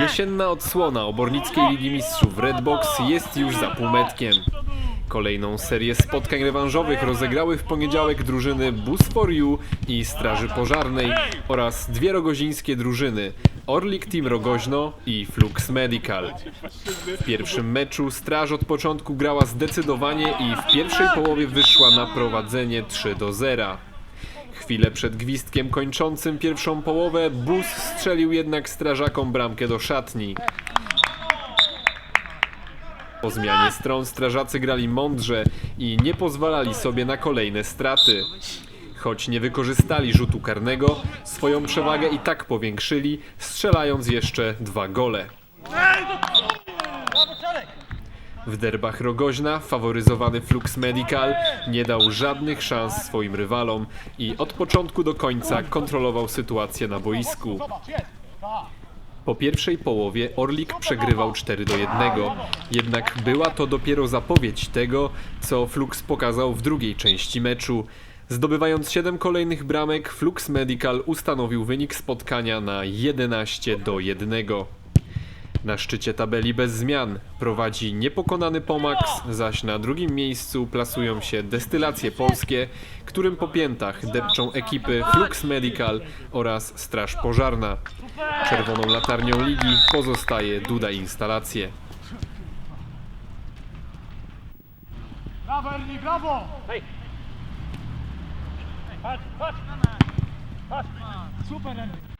Jesienna odsłona obornickiej Ligi Mistrzów Redbox jest już za półmetkiem. Kolejną serię spotkań rewanżowych rozegrały w poniedziałek drużyny Bus for You i Straży Pożarnej oraz dwie rogozińskie drużyny Orlik Team Rogoźno i Flux Medical. W pierwszym meczu Straż od początku grała zdecydowanie i w pierwszej połowie wyszła na prowadzenie 3 do 0. Chwilę przed gwizdkiem kończącym pierwszą połowę Bus strzelił jednak strażakom bramkę do szatni. Po zmianie stron strażacy grali mądrze i nie pozwalali sobie na kolejne straty. Choć nie wykorzystali rzutu karnego, swoją przewagę i tak powiększyli, strzelając jeszcze dwa gole. W derbach Rogoźna faworyzowany Flux Medical nie dał żadnych szans swoim rywalom i od początku do końca kontrolował sytuację na boisku. Po pierwszej połowie Orlik przegrywał 4 do 1, jednak była to dopiero zapowiedź tego, co Flux pokazał w drugiej części meczu. Zdobywając 7 kolejnych bramek, Flux Medical ustanowił wynik spotkania na 11 do 1. Na szczycie tabeli bez zmian prowadzi niepokonany Pomax, zaś na drugim miejscu plasują się Destylacje Polskie, którym po piętach depczą ekipy Flux Medical oraz Straż Pożarna. Czerwoną latarnią ligi pozostaje Duda Instalacje. Brawo Ernie, brawo! Patrz, patrz! Patrz! Super Ernie!